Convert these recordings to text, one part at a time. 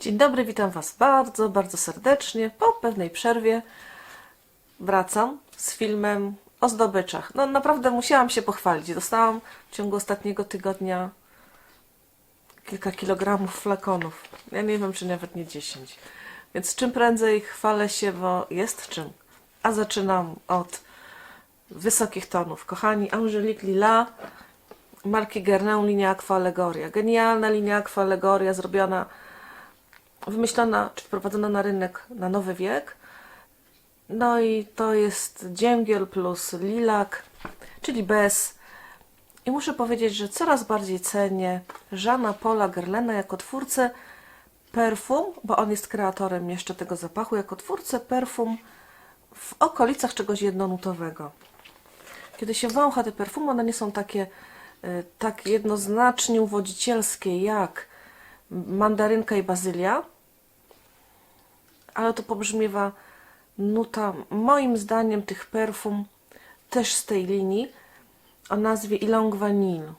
Dzień dobry, witam Was bardzo, bardzo serdecznie. Po pewnej przerwie wracam z filmem o zdobyczach. No naprawdę musiałam się pochwalić. Dostałam w ciągu ostatniego tygodnia kilka kilogramów flakonów. Ja nie wiem, czy nawet nie 10. Więc czym prędzej chwalę się, bo jest czym. A zaczynam od wysokich tonów. Kochani, Angelique Lila, marki Guerlain, linia Aqua Allegoria. Genialna linia Aqua Allegoria, zrobiona, wymyślona, czy wprowadzona na rynek na nowy wiek. No i to jest dzięgiel plus lilak, czyli bez. I muszę powiedzieć, że coraz bardziej cenię Żana Paula Guerlaina jako twórcę perfum, bo on jest kreatorem jeszcze tego zapachu, jako twórcę perfum w okolicach czegoś jednonutowego. Kiedy się wącha te perfumy, one nie są takie y, tak jednoznacznie uwodzicielskie jak mandarynka i bazylia, ale to pobrzmiewa nuta, moim zdaniem, tych perfum też z tej linii o nazwie Ilong Vanille.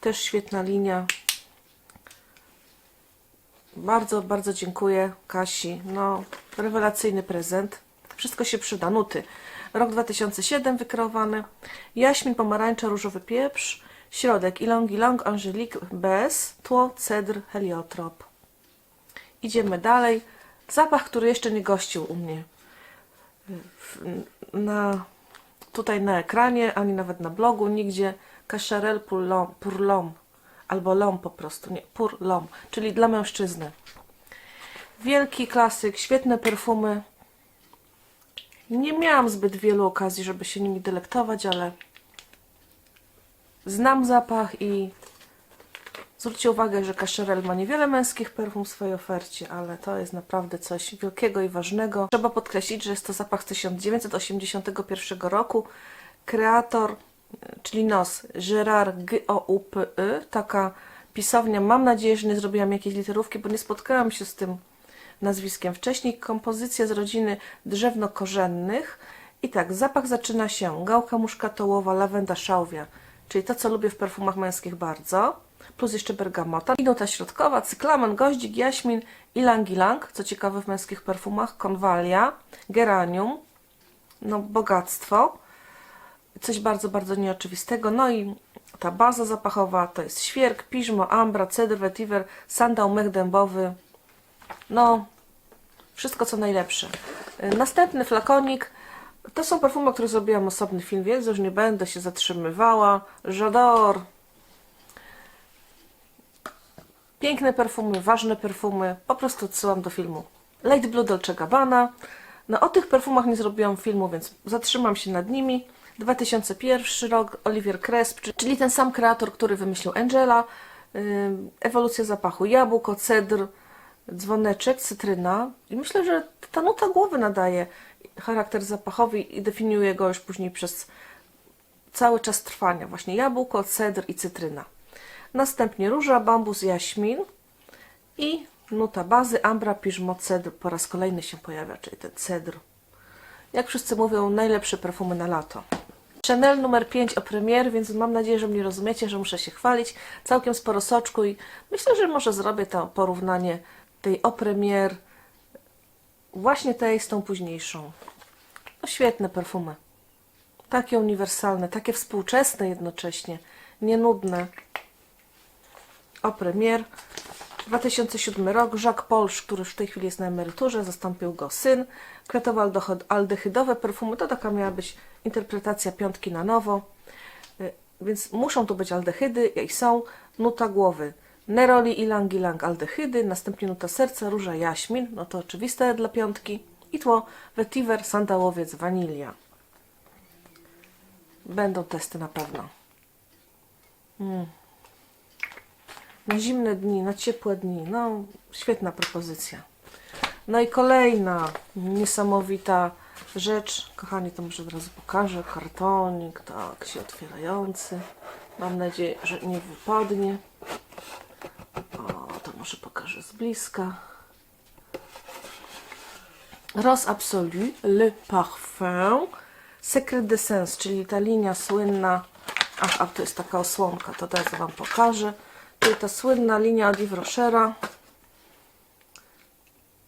Też świetna linia. Bardzo, bardzo dziękuję Kasi. No, rewelacyjny prezent. Wszystko się przyda. Nuty. Rok 2007 wykreowany. Jaśmin, pomarańcza, różowy pieprz. Środek Ilong Ilong Angelique bez. Tło cedr heliotrop. Idziemy dalej. Zapach, który jeszcze nie gościł u mnie. Na, tutaj na ekranie, ani nawet na blogu, nigdzie Cacharel pour l'homme, pour l'homme albo l'homme po prostu, nie, pour l'homme, czyli dla mężczyzny. Wielki klasyk, świetne perfumy. Nie miałam zbyt wielu okazji, żeby się nimi delektować, ale znam zapach i zwróćcie uwagę, że Cacharel ma niewiele męskich perfum w swojej ofercie, ale to jest naprawdę coś wielkiego i ważnego. Trzeba podkreślić, że jest to zapach z 1981 roku. Kreator, czyli nos, Gerard G-O-U-P-Y, taka pisownia. Mam nadzieję, że nie zrobiłam jakiejś literówki, bo nie spotkałam się z tym nazwiskiem wcześniej. Kompozycja z rodziny drzewno-korzennych. I tak, zapach zaczyna się gałka muszkatołowa, lawenda szałwia, czyli to, co lubię w perfumach męskich bardzo, plus jeszcze bergamota. I nuta środkowa, cyklamen, goździk, jaśmin, ilang-ilang, co ciekawe w męskich perfumach, konwalia, geranium, no bogactwo, coś bardzo, bardzo nieoczywistego. No i ta baza zapachowa to jest świerk, piżmo, ambra, cedr, vetiver, sandał, mech dębowy, no wszystko co najlepsze. Y, Następny flakonik to są perfumy, o których zrobiłam osobny film, więc już nie będę się zatrzymywała. J'adore. Piękne perfumy, ważne perfumy, po prostu odsyłam do filmu. Late Blue Dolce Gabbana. No o tych perfumach nie zrobiłam filmu, więc zatrzymam się nad nimi. 2001 rok, Olivier Cresp, czy- czyli ten sam kreator, który wymyślił Angela. Ewolucja zapachu jabłko, cedr, dzwoneczek, cytryna. I myślę, że ta nuta głowy nadaje charakter zapachowy i definiuje go już później przez cały czas trwania. Właśnie jabłko, cedr i cytryna. Następnie róża, bambus, jaśmin i nuta bazy ambra, piżmo, cedr. Po raz kolejny się pojawia, czyli ten cedr. Jak wszyscy mówią, najlepsze perfumy na lato. Chanel numer 5 o premier, więc mam nadzieję, że mnie rozumiecie, że muszę się chwalić. Całkiem sporo soczku i myślę, że może zrobię to porównanie tej o premier właśnie tej z tą późniejszą. No świetne perfumy. Takie uniwersalne, takie współczesne jednocześnie, nienudne. O premier. 2007 rok, Jacques Polsz, który już w tej chwili jest na emeryturze, zastąpił go syn. Kretowo-aldehydowe perfumy, to taka miała być interpretacja piątki na nowo. Y, Więc muszą tu być aldehydy i są. Nuta głowy neroli, ilang, ilang, aldehydy, następnie nuta serca, róża, jaśmin, no to oczywiste dla piątki. I tło vetiver, sandałowiec, wanilia. Będą testy na pewno. Na zimne dni, na ciepłe dni. No, świetna propozycja. No i kolejna niesamowita rzecz. Kochani, to może od razu pokażę. Kartonik, tak, się otwierający. Mam nadzieję, że nie wypadnie. O, to może pokażę z bliska. Rose Absolu, Le Parfum, Secret d'Essence, czyli ta linia słynna. Ach, a to jest taka osłonka, to teraz Wam pokażę. Czyli ta słynna linia od Yves Rochera.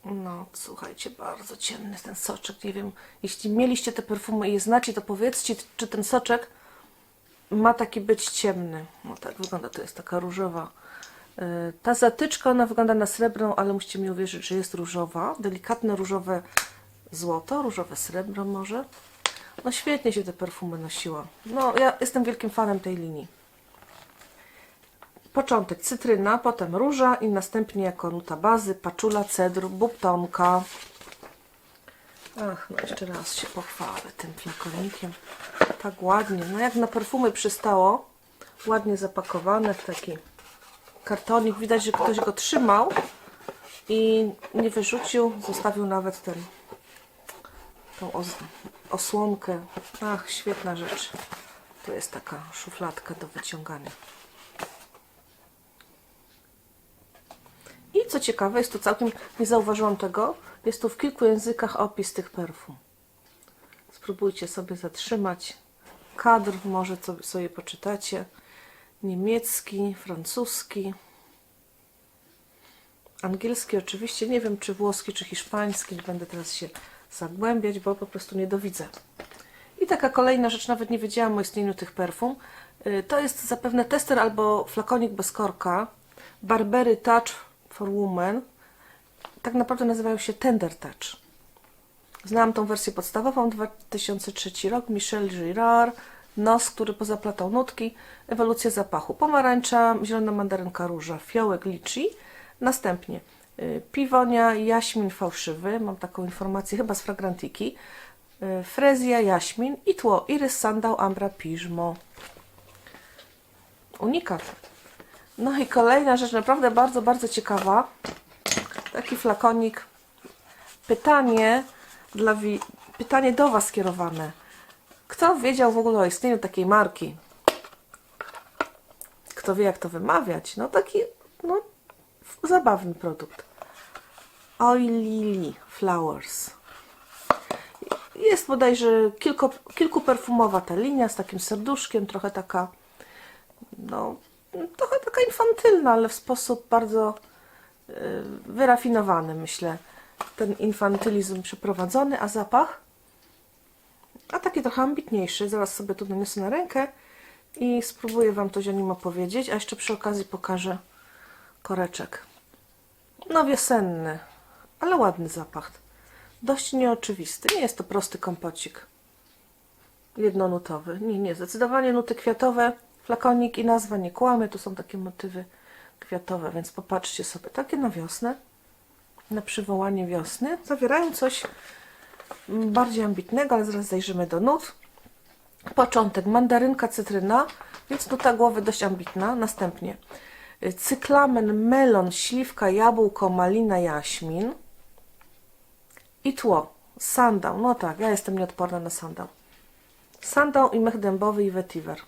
No, słuchajcie, bardzo ciemny ten soczek. Nie wiem, jeśli mieliście te perfumy i je znacie, to powiedzcie, czy ten soczek ma taki być ciemny. No tak wygląda, to jest taka różowa. Yy, Ta zatyczka, ona wygląda na srebrną, ale musicie mi uwierzyć, że jest różowa. Delikatne różowe złoto, różowe srebro może. No świetnie się te perfumy nosiło. No, ja jestem wielkim fanem tej linii. Początek cytryna, potem róża i następnie jako nuta bazy paczula, cedr, bubtonka. Ach, no jeszcze raz się pochwalę tym flakonikiem. Tak ładnie, no jak na perfumy przystało. Ładnie zapakowane w taki kartonik. Widać, że ktoś go trzymał i nie wyrzucił. Zostawił nawet ten, tą os osłonkę. Ach, świetna rzecz. To jest taka szufladka do wyciągania. I co ciekawe, jest tu całkiem, nie zauważyłam tego, jest tu w kilku językach opis tych perfum. Spróbujcie sobie zatrzymać. Kadr może sobie poczytacie. Niemiecki, francuski, angielski oczywiście. Nie wiem, czy włoski, czy hiszpański. Będę teraz się zagłębiać, bo po prostu nie dowidzę. I taka kolejna rzecz, nawet nie wiedziałam o istnieniu tych perfum. Y, To jest zapewne tester albo flakonik bez korka. Barbery Touch for Women. Tak naprawdę nazywają się Tender Touch. Znałam tą wersję podstawową, 2003 rok, Michel Girard, nos, który pozaplatał nutki, ewolucja zapachu, pomarańcza, zielona mandarynka róża, fiołek liczy, następnie y, piwonia, jaśmin fałszywy, mam taką informację chyba z Fragrantiki, y, frezja, jaśmin i tło, irys, sandał, ambra, piżmo. Unikat. No i kolejna rzecz, naprawdę bardzo, bardzo ciekawa. Taki flakonik. Pytanie dla wi- pytanie do Was skierowane. Kto wiedział w ogóle o istnieniu takiej marki? Kto wie, jak to wymawiać? No taki, no, zabawny produkt. Oily Flowers. Jest bodajże kilku, kilkuperfumowa ta linia z takim serduszkiem, trochę taka, no, trochę taka infantylna, ale w sposób bardzo y, wyrafinowany, myślę. Ten infantylizm przeprowadzony, a zapach? A taki trochę ambitniejszy. Zaraz sobie tu naniosę na rękę i spróbuję Wam coś o nim opowiedzieć, a jeszcze przy okazji pokażę koreczek. No wiosenny, ale ładny zapach. Dość nieoczywisty. Nie jest to prosty kompocik jednonutowy. Nie, nie, zdecydowanie nuty kwiatowe, flakonik i nazwa nie kłamie, tu są takie motywy kwiatowe, więc popatrzcie sobie, takie na wiosnę, na przywołanie wiosny, zawierają coś bardziej ambitnego, ale zaraz zajrzymy do nut. Początek, mandarynka, cytryna, więc nuta głowy dość ambitna, następnie. Cyklamen, melon, śliwka, jabłko, malina, jaśmin i tło, sandał, no tak, ja jestem nieodporna na sandał. Sandał i mech dębowy i vetiver.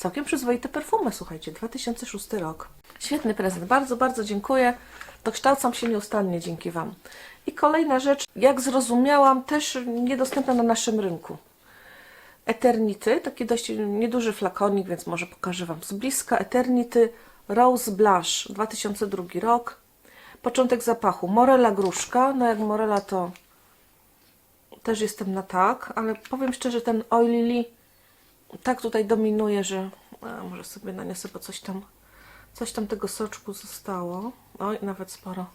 Całkiem przyzwoite perfumy, słuchajcie, 2006 rok. Świetny prezent, bardzo, bardzo dziękuję. Dokształcam się nieustannie dzięki Wam. I kolejna rzecz, jak zrozumiałam, też niedostępna na naszym rynku. Eternity, taki dość nieduży flakonik, więc może pokażę Wam z bliska. Eternity Rose Blush, 2002 rok. Początek zapachu, Morela gruszka, no jak Morela to też jestem na tak, ale powiem szczerze, ten Oily tak tutaj dominuje, że a, może sobie naniosę, bo coś tam coś tam tego soczku zostało. Oj, nawet sporo.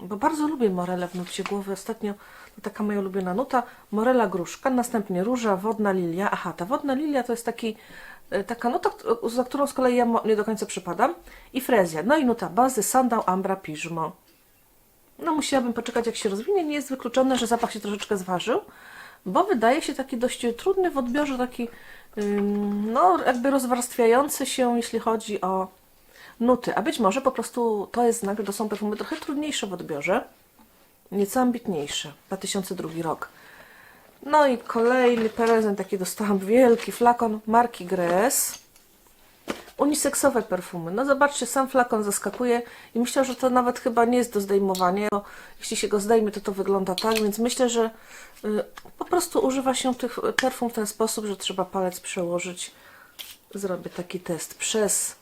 Bo bardzo lubię morele w nucie głowy. Ostatnio to taka moja ulubiona nuta. Morela gruszka, następnie róża, wodna lilia. Aha, ta wodna lilia to jest taki, e, taka nuta, za którą z kolei ja nie do końca przypadam. I frezja. No i nuta bazy, sandał, ambra, piżmo. No musiałabym poczekać jak się rozwinie. Nie jest wykluczone, że zapach się troszeczkę zważył, bo wydaje się taki dość trudny w odbiorze, taki no jakby rozwarstwiający się, jeśli chodzi o nuty. A być może po prostu to jest znak, że to są perfumy trochę trudniejsze w odbiorze, nieco ambitniejsze. 2002 rok. No i kolejny prezent, taki dostałam wielki flakon marki Gress. Uniseksowe perfumy. No zobaczcie, sam flakon zaskakuje i myślę, że to nawet chyba nie jest do zdejmowania, bo jeśli się go zdejmie, to to wygląda tak, więc myślę, że y, po prostu używa się tych perfum w ten sposób, że trzeba palec przełożyć. Zrobię taki test przez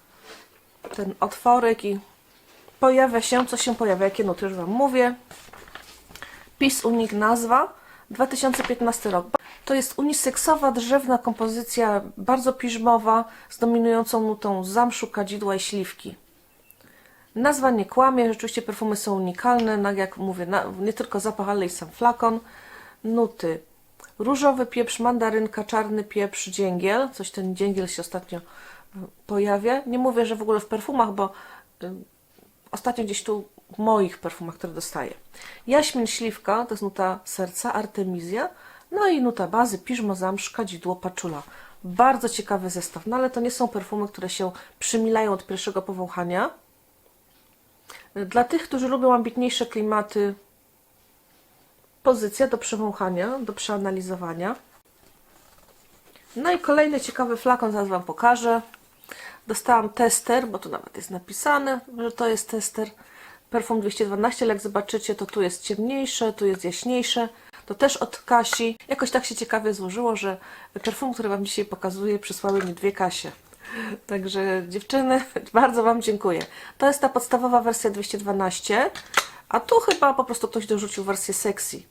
ten otworek i pojawia się, co się pojawia, jakie nuty już Wam mówię. PiS Unik nazwa, 2015 rok. To jest uniseksowa, drzewna kompozycja, bardzo piżmowa, z dominującą nutą zamszu, kadzidła i śliwki. Nazwa nie kłamie, rzeczywiście perfumy są unikalne, no jak mówię, nie tylko zapach, ale i sam flakon. Nuty. Różowy pieprz, mandarynka, czarny pieprz, dzięgiel. Coś ten dzięgiel się ostatnio y, pojawia. Nie mówię, że w ogóle w perfumach, bo y, ostatnio gdzieś tu w moich perfumach, które dostaję. Jaśmin śliwka, to jest nuta serca, artemizja. No i nuta bazy, piżmo, zamsz, kadzidło, paczula. Bardzo ciekawy zestaw, no ale to nie są perfumy, które się przymilają od pierwszego powąchania. Dla tych, którzy lubią ambitniejsze klimaty, pozycja do przewąchania, do przeanalizowania. No i kolejny ciekawy flakon, zaraz Wam pokażę. Dostałam tester, bo tu nawet jest napisane, że to jest tester perfum 212, ale jak zobaczycie, to tu jest ciemniejsze, tu jest jaśniejsze. To też od Kasi. Jakoś tak się ciekawie złożyło, że perfum, który Wam dzisiaj pokazuję, przysłały mi dwie Kasie. Także dziewczyny, bardzo Wam dziękuję. To jest ta podstawowa wersja 212, a tu chyba po prostu ktoś dorzucił wersję sexy.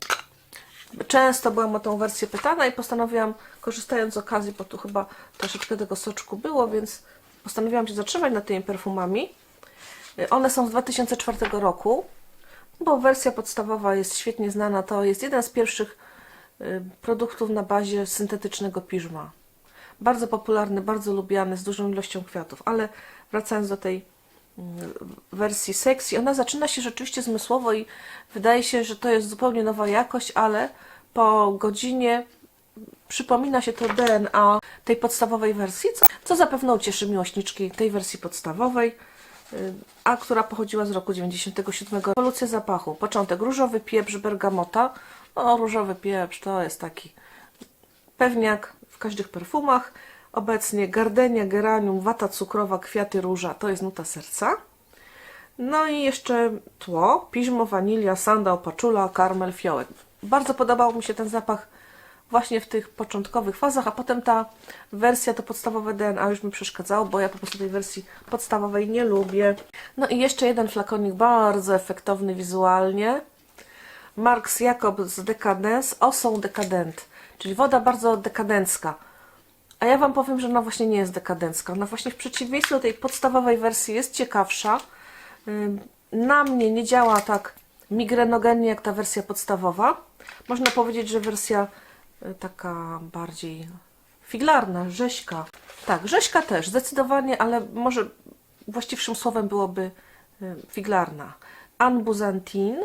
Często byłam o tą wersję pytana i postanowiłam, korzystając z okazji, bo tu chyba troszeczkę tego soczku było, więc postanowiłam się zatrzymać nad tymi perfumami. One są z 2004 roku, bo wersja podstawowa jest świetnie znana. To jest jeden z pierwszych y, produktów na bazie syntetycznego piżma. Bardzo popularny, bardzo lubiany, z dużą ilością kwiatów, ale wracając do tej mm, wersji sexy, ona zaczyna się rzeczywiście zmysłowo i wydaje się, że to jest zupełnie nowa jakość, ale po godzinie przypomina się to DNA tej podstawowej wersji, co, co zapewne ucieszy miłośniczki tej wersji podstawowej, a która pochodziła z roku 97. Ewolucja zapachu. Początek różowy pieprz, bergamota. No, różowy pieprz to jest taki pewniak w każdych perfumach. Obecnie gardenia, geranium, wata cukrowa, kwiaty róża. To jest nuta serca. No i jeszcze tło. Piżmo, wanilia, sandał, paczula, karmel, fiołek. Bardzo podobał mi się ten zapach właśnie w tych początkowych fazach, a potem ta wersja, to podstawowe DNA już mi przeszkadzało, bo ja po prostu tej wersji podstawowej nie lubię. No i jeszcze jeden flakonik bardzo efektowny wizualnie. Marks Jacob z Decadence, osą dekadent, czyli woda bardzo dekadencka. A ja Wam powiem, że ona właśnie nie jest dekadencka. Ona właśnie w przeciwieństwie do tej podstawowej wersji jest ciekawsza. Na mnie nie działa tak migrenogennie jak ta wersja podstawowa. Można powiedzieć, że wersja taka bardziej figlarna, rzeźka. Tak, rzeźka też, zdecydowanie, ale może właściwszym słowem byłoby y, figlarna. Anne Buzantin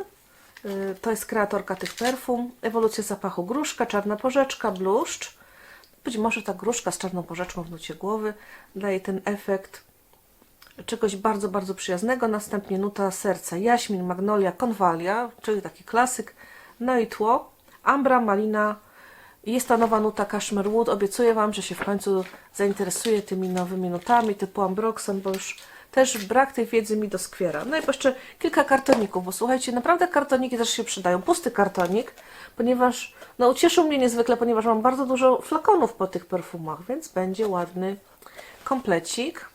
y, to jest kreatorka tych perfum. Ewolucja zapachu gruszka, czarna porzeczka, bluszcz. Być może ta gruszka z czarną porzeczką w nucie głowy daje ten efekt czegoś bardzo, bardzo przyjaznego. Następnie nuta serca, jaśmin, magnolia, konwalia, czyli taki klasyk. No i tło, ambra, malina. Jest ta nowa nuta Cashmere Wood. Obiecuję Wam, że się w końcu zainteresuję tymi nowymi nutami typu Ambroxan, bo już też brak tej wiedzy mi doskwiera. No i jeszcze kilka kartoników, bo słuchajcie, naprawdę kartoniki też się przydają. Pusty kartonik, ponieważ no, ucieszył mnie niezwykle, ponieważ mam bardzo dużo flakonów po tych perfumach, więc będzie ładny komplecik.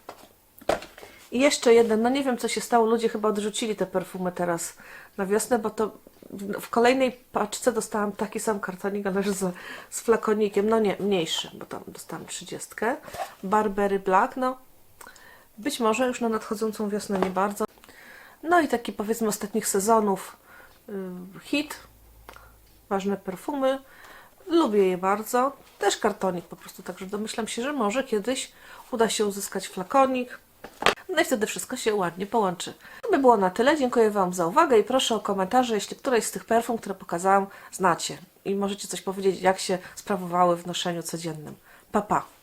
I jeszcze jeden, no nie wiem co się stało, ludzie chyba odrzucili te perfumy teraz na wiosnę, bo to w- kolejnej paczce dostałam taki sam kartonik, ale z, z flakonikiem, no nie, mniejszy, bo tam dostałam 30. Barbery Black, no. Być może już na nadchodzącą wiosnę nie bardzo. No i taki powiedzmy ostatnich sezonów y, hit, ważne perfumy, lubię je bardzo, też kartonik po prostu, także domyślam się, że może kiedyś uda się uzyskać flakonik, no i wtedy wszystko się ładnie połączy. To by było na tyle. Dziękuję Wam za uwagę i proszę o komentarze, jeśli któreś z tych perfum, które pokazałam, znacie. I możecie coś powiedzieć, jak się sprawowały w noszeniu codziennym. Pa, pa!